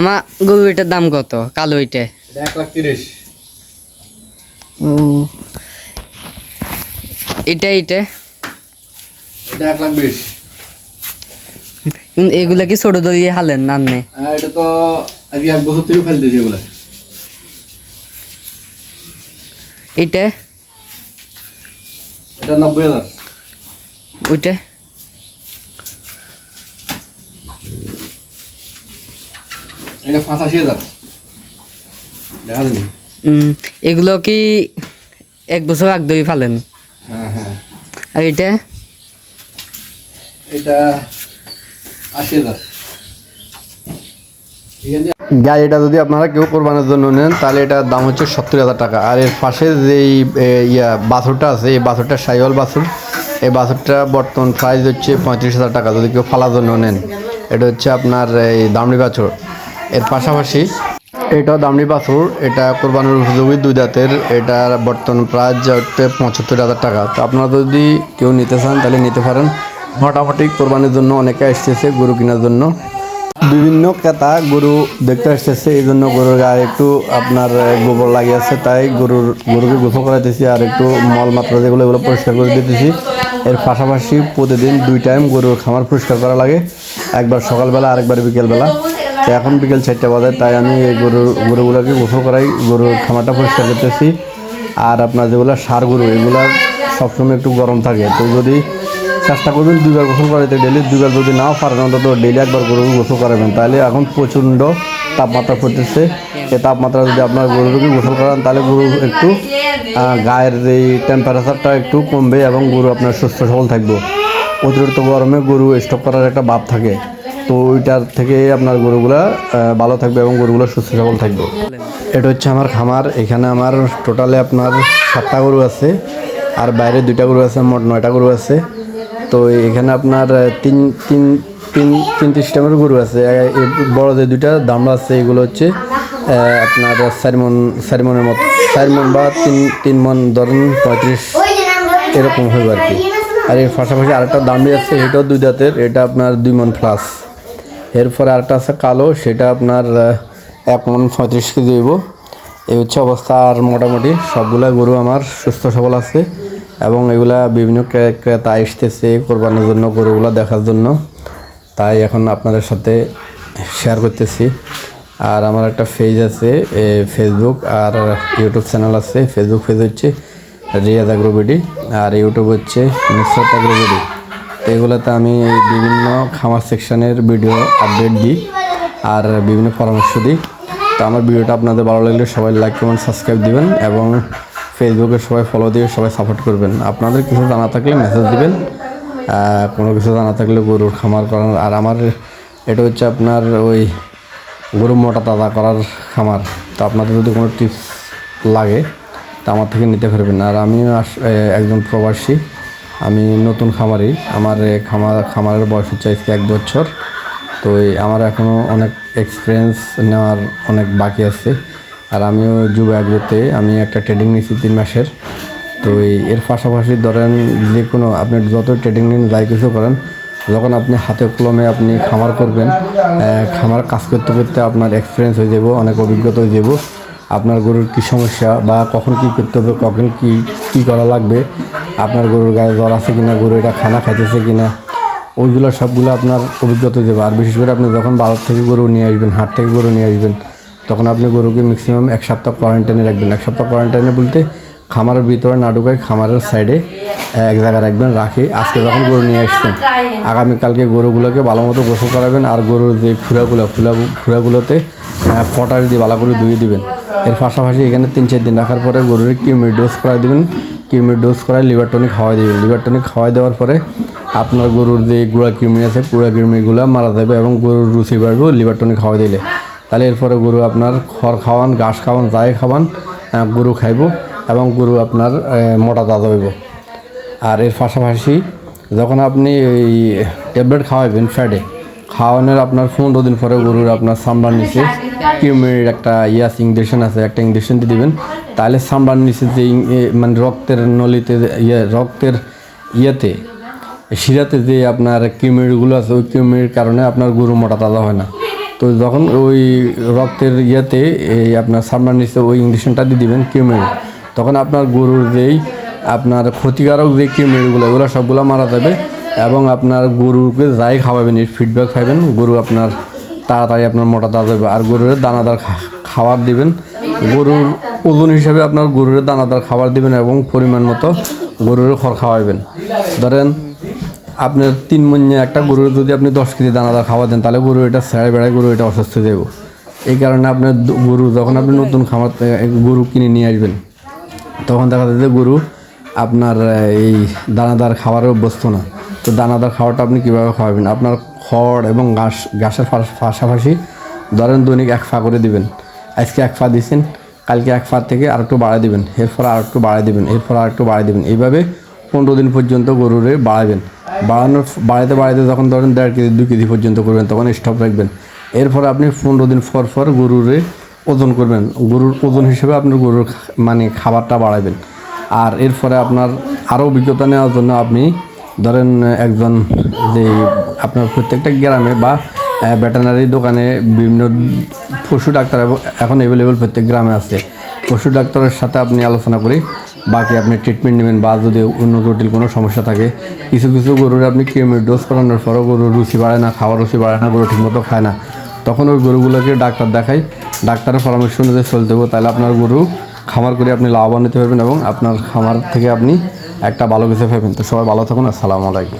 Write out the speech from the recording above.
আমার গরু এটার দাম কত? কালো এটা? এক লাখ তিরিশ। ও। এটা এটা? এটা এক লাখ বিশ। কিন্তু এগুলা কি ছোট দড়িয়ে হালেন না নে আর এটা তো আজকে এক বছর থেকে ফেলতেছি এগুলো। এটা? এটা নব্বই হাজার। ওইটা? এটা পঁচাশি হাজার। দেখা এগুলো কি এক বছর আগ দই ফালেন? হ্যাঁ হ্যাঁ। আর এটা? এটা আশি হাজার। গাড়িটা যদি আপনারা কেউ কোরবানোর জন্য নেন তাহলে এটার দাম হচ্ছে সত্তর হাজার টাকা। আর এর পাশে যেই ইয়া বাছুরটা আছে এই বাছুরটা সাইওয়াল বাছুর এই বাছুরটা বর্তমান প্রাইস হচ্ছে পঁয়ত্রিশ হাজার টাকা যদি কেউ ফালার জন্য নেন। এটা হচ্ছে আপনার এই দামড়ি বাছুর। এর পাশাপাশি এটা দামড়ি বাছুর এটা কোরবানির উপযোগী দুই দাঁতের এটার বর্তমান প্রাইস হচ্ছে পঁচাত্তর হাজার টাকা। তো আপনারা যদি কেউ নিতে চান, তাহলে নিতে পারেন। মোটামুটি কোরবানির জন্য অনেকে আসতেছে গরু কেনার জন্য। বিভিন্ন ক্রেতা গরু দেখতে আসতেছে, এই জন্য গরুর গায়ে একটু আপনার গোবর লাগিয়েছে তাই গরুর, গরুকে গোসল করাইতেছি আর একটু মলমাত্রা যেগুলো, এগুলো পরিষ্কার করে দিতেছি। এর পাশাপাশি প্রতিদিন দুই টাইম গরুর খামার পরিষ্কার করা লাগে। একবার সকালবেলা, আরেকবার বিকেলবেলা। এখন বিকেল চারটে বাজে, তাই আমি এই গরুর গরুগুলোকে গোসল করাই, গরুর খামারটা পরিষ্কার করতেছি। আর আপনার যেগুলো সার গরু, এগুলো সবসময় একটু গরম থাকে। তো যদি চেষ্টা করবেন দুইবার গোসল করাইতে ডেলি দুইবার যদি নাও পারেন, অন্তত ডেলি একবার গরু গোসল করাবেন। তাহলে এখন প্রচণ্ড তাপমাত্রা পড়তেছে। এই তাপমাত্রা যদি আপনার গরুকে গোসল করান, তাহলে গরু একটু গায়ের এই টেম্পারেচারটা একটু কমবে এবং গরু আপনার সুস্থ সবল থাকবে। অতিরিক্ত গরমে গরু স্টক করার একটা ভাব থাকে। তো ওইটার থেকে আপনার গরুগুলা ভালো থাকবে এবং গরুগুলো সুস্থ সবল থাকবে। এটা হচ্ছে আমার খামার। এখানে আমার টোটালে আপনার সাতটা গরু আছে, আর বাইরে দুইটা গরু আছে, মোট নয়টা গরু আছে। তো এখানে আপনার তিন তিন তিন তিন সিস্টেমের গরু আছে। বড় যে দুইটা দামড়া আছে, এগুলো হচ্ছে আপনার চারমন চারমনের মতো চারমন বা তিন তিন মন ধরেন পঁয়ত্রিশ, এরকম হইব আর কি। আর এর পাশাপাশি আরেকটা দামড়ি আছে এটাও দুই দাঁতের, এটা আপনার দুই মন প্লাস এরপরে আরেকটা আছে কালো, সেটা আপনার এক মন পঁয়ত্রিশ কেজি হইব। এই হচ্ছে অবস্থা, আর মোটামুটি সবগুলা গরু আমার সুস্থ সবল আছে এবং এগুলা বিভিন্ন ক্রে- ক্রেতা আসতেছে কোরবানির জন্য গরুগুলা দেখার জন্য। তাই এখন আপনাদের সাথে শেয়ার করতেছি। আর আমার একটা পেজ আছে ফেসবুক আর ইউটিউব চ্যানেল আছে। ফেসবুক পেজ হচ্ছে রিয়াজ আগ্রবিডি আর ইউটিউব হচ্ছে মিশ্রত আগ্রবিডি এগুলোতে আমি বিভিন্ন খামার সেকশনের ভিডিও আপডেট দিই আর বিভিন্ন পরামর্শ দিই। তো আমার ভিডিওটা আপনাদের ভালো লাগলে সবাই লাইক কমেন্ট সাবস্ক্রাইব দিবেন এবং ফেসবুকে সবাই ফলো দিয়ে সবাই সাপোর্ট করবেন। আপনাদের কিছু জানা থাকলে মেসেজ দিবেন। কোনো কিছু জানা থাকলে গরুর খামার করার। আর আমার, এটা হচ্ছে আপনার ওই গরু মোটা তাজা করার খামার। তো আপনাদের যদি কোনো টিপস লাগে, তা আমার থেকে নিতে পারবেন। আর আস- একজন প্রবাসী। আমি নতুন খামারি। আমার খামার, খামারের বয়স হচ্ছে আজকে এক বছর। তো আমার এখনও অনেক এক্সপিরিয়েন্স নেওয়ার অনেক বাকি আছে। আর আমিও যুব আগ্রোতে আমি একটা ট্রেডিং নিয়েছি তিন মাসের। তো এর পাশাপাশি ধরেন যে কোনো আপনি যত ট্রেডিং নিন, যাই কিছু করেন, যখন আপনি হাতে কলমে আপনি খামার করবেন খামার কাজ করতে করতে আপনার এক্সপিরিয়েন্স হয়ে যাব, অনেক অভিজ্ঞতা হয়ে যাব। আপনার গরুর কী সমস্যা বা কখন কী করতে হবে, কখন কী কী করা লাগবে আপনার গরুর গায়ে জ্বর আছে কিনা, গরু এটা খানা খাইতেছে কিনা, ওইগুলো সবগুলো আপনার অভিজ্ঞতা যাবে আর বিশেষ করে আপনি যখন বাজার থেকে গরু নিয়ে আসবেন, হাট থেকে গরু নিয়ে আসবেন, তখন আপনি গরুকে ম্যাক্সিমাম এক সপ্তাহ কোয়ারেন্টাইনে রাখবেন। এক সপ্তাহ কোয়ারেন্টাইনে বলতে খামারের ভিতরে না ঢুকায় খামারের সাইডে এক জায়গায় রাখবেন, রাখি। আজকে যখন গরু নিয়ে আসছেন, আগামীকালকে গরুগুলোকে ভালো মতো গোসল করাবেন আর গরুর যে খুঁড়াগুলো খুলা খুঁড়াগুলোতে ফটার দিয়ে ভালো করে ধুয়ে দিবেন। এর পাশাপাশি এখানে তিন চার দিন রাখার পরে গরুর কিউমির ডোজ করাই দেবেন। কিউমির ডোজ করায় লিভার টনিক খাওয়াই দেবেন লিভার টনিক খাওয়াই দেওয়ার পরে আপনার গরুর যে গুঁড়া কৃমি আছে, পুরা কৃমিগুলো মারা যাবে এবং গরুর রুচি বাড়বে লিভার টনিক খাওয়াই দিলে। তাহলে এরপরে গরু আপনার খড় খাওয়ান, ঘাস খাওয়ান, যাই খাওয়ান গরু খাইব এবং গরু আপনার মোটা তাজা হইব। আর এর পাশাপাশি যখন আপনি এই ট্যাবলেট খাওয়াবেন ফ্যাটে খাওয়ানোর আপনার পনেরো দিন পরে গরুর আপনার সামবার নিচে কিউমির একটা ইয়াস ইঞ্জেকশন আছে একটা ইঞ্জেকশন দিয়ে দিবেন। তাহলে সামবার নিচে যে ইং- মানে রক্তের নলিতে ইয়ে রক্তের ইয়েতে শিরাতে যে আপনার কিউমিরগুলো আছে ওই কিউমির কারণে আপনার গরু মোটা তাজা হয় না। তো যখন ওই রক্তের ইয়েতে এই আপনার সামনার নিচে ওই ইঞ্জেকশনটা দিয়ে দিবেন কিউমের তখন আপনার গরুর যেই আপনার ক্ষতিকারক যে কিউমেরগুলো ওগুলো সবগুলো মারা যাবে। এবং আপনার গরুকে যাই খাওয়াবেন ফিডব্যাক পাবেন গরু আপনার তাড়াতাড়ি আপনার মোটা দাঁত হবে আর গরুর দানাদার খাবার দিবেন। গরুর ওজন হিসাবে আপনার গরুর দানাদার খাবার দিবেন এবং পরিমাণ মতো গরুর খড় খাওয়াবেন ধরেন আপনার তিন মঞ্জে একটা গরুর যদি আপনি দশ কেজি দানাদার খাওয়া দেন, তাহলে গরু এটা ছেড়ে বেড়ায় গরু এটা অসুস্থ যাব এই কারণে আপনার গরু যখন আপনি নতুন খাবার গরু কিনে নিয়ে আসবেন, তখন দেখা যায় যে গরু আপনার, এই দানাদার খাবারের অভ্যস্ত না। তো দানাদার খাবারটা আপনি কীভাবে খাওয়াবেন আপনার খড় এবং ঘাস, ঘাসের পাশাপাশি ধরেন দৈনিক এক ফা করে দিবেন। আজকে এক ফা দিয়েছেন কালকে এক ফা থেকে আর একটু বাড়ায় দিবেন, এরপর আর একটু বাড়ায় দিবেন, এরপর আর একটু বাড়ায় দিবেন। এইভাবে পনেরো দিন পর্যন্ত গরুরে বাড়াবেন। বাড়ানোর বাড়াইতে বাড়াইতে যখন ধরেন দেড় কেজি দু কেজি পর্যন্ত করবেন, তখন স্টপ রাখবেন। এরপর আপনি পনেরো দিন পর পর গরুরে ওজন করবেন। গরুর ওজন হিসেবে আপনার গরুর মানে খাবারটা বাড়াবেন। আর এরপরে আপনার আরও অভিজ্ঞতা নেওয়ার জন্য আপনি ধরেন, একজন যে আপনার প্রত্যেকটা গ্রামে বা ভেটেনারি দোকানে বিভিন্ন পশু ডাক্তার এখন অ্যাভেলেবেল প্রত্যেক গ্রামে আছে। পশু ডাক্তারের সাথে আপনি আলোচনা করে, বাকি আপনি ট্রিটমেন্ট নেবেন বা যদি অন্য জটিল কোনো সমস্যা থাকে, কিছু কিছু গরুর আপনি কেমির ডোজ করানোর পরও গরুর রুচি বাড়ে না, খাওয়ার রুচি বাড়ে না, গরু ঠিকমতো খায় না। তখন ওই গরুগুলোকে ডাক্তার দেখাই, ডাক্তারের পরামর্শ অনুযায়ী চলতে হবে, তাহলে আপনার গরু খামার করে আপনি লাভবান হতে পারবেন এবং আপনার খামার থেকে আপনি একটা ভালো কিছু ভেবেন তো সবাই ভালো থাকুন আসসালামু আলাইকুম।